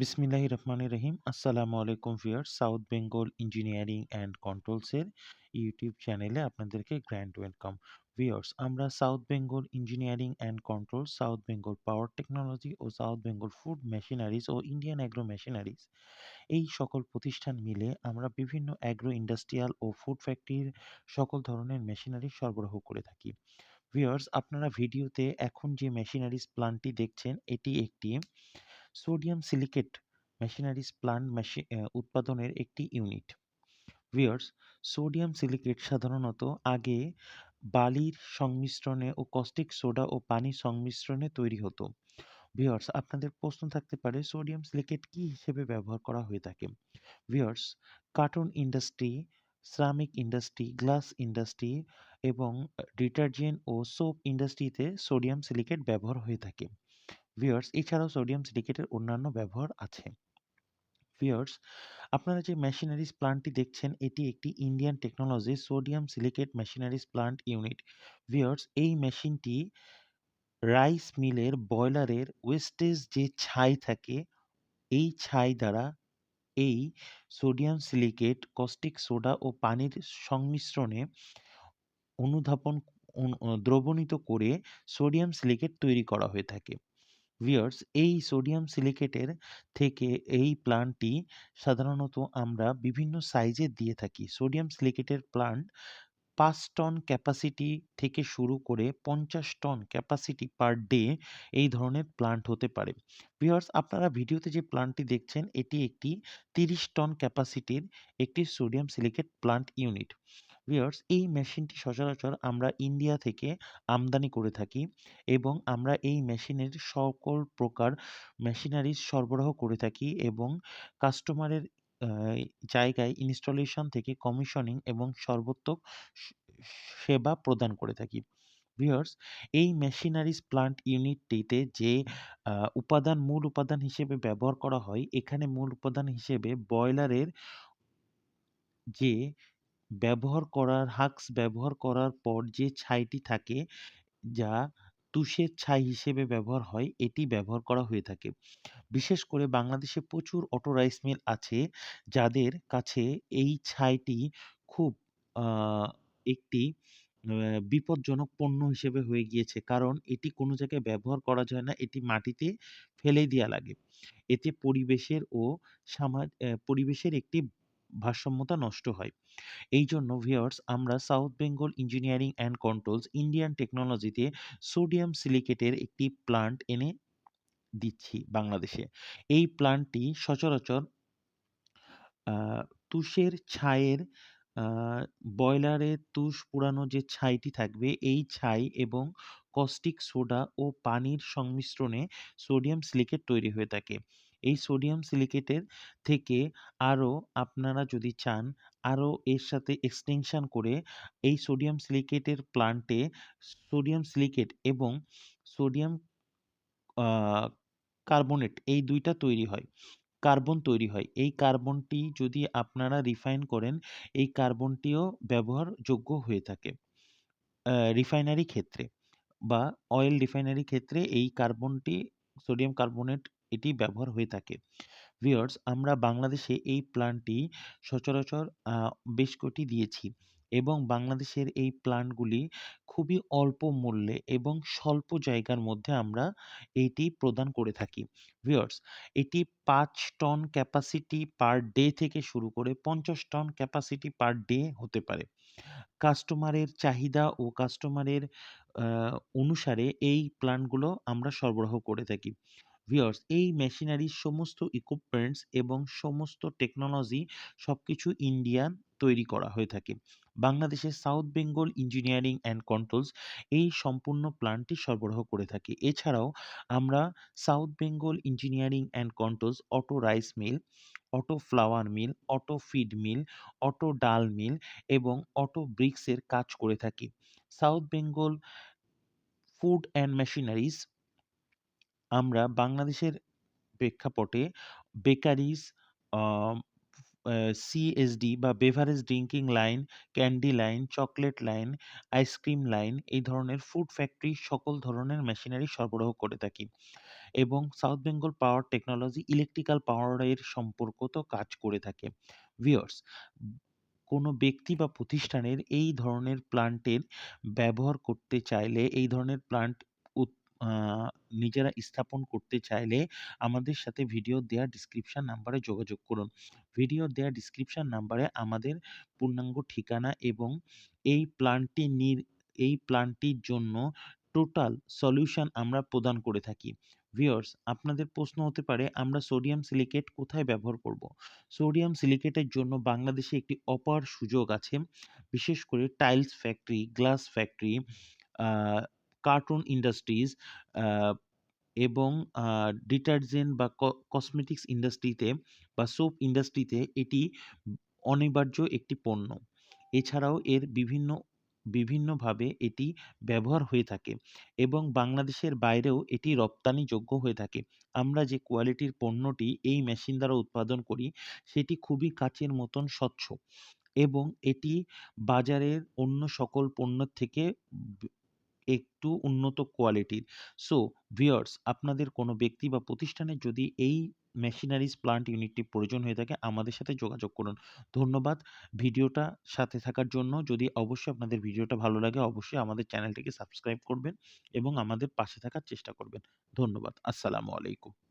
বিসমিল্লাহির রহমানির রহিম। আসসালামু আলাইকুম viewers, south Bengal engineering and কন্ট্রোলসের YouTube চ্যানেলে আপনাদেরকে গ্র্যান্ড ওয়েলকাম। ভিউয়ার্স, আমরা south Bengal engineering and control south Bengal power technology O south Bengal food machineries ও ইন্ডিয়ান অ্যাগ্রো মেশিনারিজ, এই সকল প্রতিষ্ঠান মিলে আমরা বিভিন্ন অ্যাগ্রো ইন্ডাস্ট্রিয়াল ও ফুড ফ্যাক্টরির সকল ধরনের মেশিনারি সরবরাহ করে থাকি। ভিউয়ার্স, আপনারা ভিডিওতে এখন যে মেশিনারিজ প্ল্যান্টটি দেখছেন, এটি একটি সোডিয়াম সিলিকেট মেশিনারিজ প্লান্ট উৎপাদনের একটি ইউনিট। ভিউয়ার্স, সোডিয়াম সিলিকেট সাধারণত আগে বালির সংমিশ্রণে ও কস্টিক সোডা ও পানির সংমিশ্রণে তৈরি হতো। ভিউয়ার্স, আপনাদের প্রশ্ন থাকতে পারে, সোডিয়াম সিলিকেট কি হিসেবে ব্যবহার করা হয়ে থাকে? Viewers, carton industry ceramic industry, glass industry এবং ডিটারজেন্ট ও সোপ ইন্ডাস্ট্রিতে সোডিয়াম সিলিকেট ব্যবহার হয়ে থাকে। ভিউয়ার্স এছাড়াও সোডিয়াম সিলিকেটের অন্যান্য ব্যবহার আছে। ভিউয়ার্স আপনারা যে মেশিনারিজ প্লান্টটি দেখছেন, এটি একটি Indian technology sodium silicate machineries plant unit viewers এই মেশিনটি রাইস মিলের বয়লারের ওয়েস্টেজ যে ছাই থাকে, এই ছাই দ্বারা এই সোডিয়াম সিলিকেট কস্টিক সোডা ও পানির সংমিশ্রণে অনুধাবন দ্রবণিত করে সোডিয়াম সিলিকেট তৈরি করা হয়ে থাকে। ভিউয়ার্স এই সোডিয়াম সিলিকেটের থেকে এই প্লান্টটি সাধারণত আমরা বিভিন্ন সাইজের দিয়ে থাকি। সোডিয়াম সিলিকেটের প্লান্ট পাঁচ টন ক্যাপাসিটি থেকে শুরু করে পঞ্চাশ টন ক্যাপাসিটি পার ডে এই ধরনের প্লান্ট হতে পারে। ভিউয়ার্স আপনারা ভিডিওতে যে প্লান্টটি দেখছেন, এটি একটি তিরিশ টন ক্যাপাসিটির একটি sodium silicate plant unit viewers এই মেশিনটি সচরাচর আমরা ইন্ডিয়া থেকে আমদানি করে থাকি এবং আমরা এই মেশিনের সকল প্রকার মেশিনারিজ সরবরাহ করে থাকি এবং কাস্টমারের জায়গায় ইনস্টলেশন থেকে কমিশনিং এবং সর্বোত্তক সেবা প্রদান করে থাকি। ভিউয়ার্স এই মেশিনারিজ প্লান্ট ইউনিটটিতে যে উপাদান, মূল উপাদান হিসেবে ব্যবহার করা হয়, এখানে মূল উপাদান হিসেবে বয়লারের যে ব্যবহার করার হাক্স ব্যবহার করার পর যে ছাইটি থাকে, যা তুষের ছাই হিসেবে ব্যবহার হয়, এটি ব্যবহার করা হয়ে থাকে। বিশেষ করে বাংলাদেশে প্রচুর অটো রাইস মিল আছে, যাদের কাছে এই ছাইটি খুব একটি বিপজ্জনক পণ্য হিসেবে হয়ে গিয়েছে। কারণ এটি কোনো জায়গায় ব্যবহার করা যায় না, এটি মাটিতে ফেলে দেওয়া লাগে। এতে পরিবেশের ও সামাজ পরিবেশের একটি ভারসাম্যতা নষ্ট হয়। এই জন্য ভিওর্স আমরা south Bengal engineering and controls Indian টেকনোলজিতে সোডিয়াম সিলিকেটের একটি প্লান্ট এনে দিচ্ছি বাংলাদেশে। এই প্লান্টটি সচরাচর তুষের ছাইয়ের বয়লারে তুষ পুরানো যে ছাইটি থাকবে, এই ছাই এবং কস্টিক সোডা ও পানির সংমিশ্রণে সোডিয়াম সিলিকেট তৈরি হয়ে থাকে। এই সোডিয়াম সিলিকেটের থেকে আরও আপনারা যদি চান আরও এর সাথে এক্সটেনশন করে এই সোডিয়াম সিলিকেটের প্লান্টে সোডিয়াম সিলিকেট এবং সোডিয়াম কার্বনেট এই দুইটা তৈরি হয় কার্বন তৈরি হয়। এই কার্বনটি যদি আপনারা রিফাইন করেন, এই কার্বনটিও ব্যবহারযোগ্য হয়ে থাকে রিফাইনারি ক্ষেত্রে বা অয়েল রিফাইনারি ক্ষেত্রে এই কার্বনটি সোডিয়াম কার্বনেট এটি ব্যবহার হয়ে থাকে। ভিওর্স আমরা বাংলাদেশে এই প্ল্যানটি সচরাচর বেশ কটি দিয়েছি এবং বাংলাদেশের এই প্ল্যানগুলি খুবই অল্প মূল্যে এবং স্বল্প জায়গার মধ্যে আমরা এইটি প্রদান করে থাকি। ভিওর্স এটি পাঁচ টন ক্যাপাসিটি পার ডে থেকে শুরু করে পঞ্চাশ টন ক্যাপাসিটি পার ডে হতে পারে। কাস্টমারের চাহিদা ও কাস্টমারের অনুসারে এই প্ল্যানগুলো আমরা সরবরাহ করে থাকি। ভিউয়ার্স এই মেশিনারির সমস্ত ইকুইপমেন্টস এবং সমস্ত টেকনোলজি সব কিছু ইন্ডিয়ান তৈরি করা হয়ে থাকে। বাংলাদেশের south Bengal engineering and controls এই সম্পূর্ণ প্ল্যান্টটি সরবরাহ করে থাকে। এছাড়াও আমরা south Bengal engineering and controls auto rice mill auto flour mill auto feed mill auto dal mill এবং অটো ব্রিক্সের কাজ করে থাকি। South Bengal food and machineries আমরা বাংলাদেশের প্রেক্ষাপটে বেকারিজ সিএসডি বা beverage drinking line, candy line, chocolate line, ice cream line এই ধরনের ফুড ফ্যাক্টরি সকল ধরনের মেশিনারি সরবরাহ করে থাকি। এবং south Bengal power technology electrical পাওয়ারের সম্পর্কিত কাজ করে থাকে। ভিউয়ার্স কোনো ব্যক্তি বা প্রতিষ্ঠানের এই ধরনের প্ল্যান্টের ব্যবহার করতে চাইলে, এই ধরনের আ নিজেরা স্থাপন করতে চাইলে আমাদের সাথে ভিডিও দেওয়া ডেসক্রিপশন নাম্বারে যোগাযোগ করুন। ভিডিও দেয়া ডেসক্রিপশন নাম্বারে আমাদের পূর্ণাঙ্গ ঠিকানা এবং এই প্ল্যানটি নির এই প্ল্যানটির জন্য টোটাল সলিউশন আমরা প্রদান করে থাকি। ভিউয়ার্স আপনাদের প্রশ্ন হতে পারে আমরা সোডিয়াম সিলিকেট কোথায় ব্যবহার করব? সোডিয়াম সিলিকেটের জন্য বাংলাদেশে একটি অপার সুযোগ আছে। বিশেষ করে tiles factory, glass factory, carton industries এবং ডিটারজেন্ট বা কসমেটিক্স ইন্ডাস্ট্রিতে বা সোপ ইন্ডাস্ট্রিতে এটি অনিবার্য একটি পণ্য। এছাড়াও এর বিভিন্ন, বিভিন্নভাবে এটি ব্যবহার হয়ে থাকে এবং বাংলাদেশের বাইরেও এটি রপ্তানিযোগ্য হয়ে থাকে। আমরা যে কোয়ালিটির পণ্যটি এই মেশিন দ্বারা উৎপাদন করি, সেটি খুবই কাঁচের মতন স্বচ্ছ এবং এটি বাজারের অন্য সকল পণ্যের থেকে একটু উন্নত কোয়ালিটির। সো ভিওর্স আপনাদের কোনো ব্যক্তি বা প্রতিষ্ঠানের যদি এই মেশিনারিজ প্লান্ট ইউনিটটি প্রয়োজন হয়ে থাকে, আমাদের সাথে যোগাযোগ করুন। ধন্যবাদ ভিডিওটা সাথে থাকার জন্য। যদি অবশ্যই আপনাদের ভিডিওটা ভালো লাগে, অবশ্যই আমাদের চ্যানেলটিকে সাবস্ক্রাইব করবেন এবং আমাদের পাশে থাকার চেষ্টা করবেন। ধন্যবাদ। আসসালামু আলাইকুম।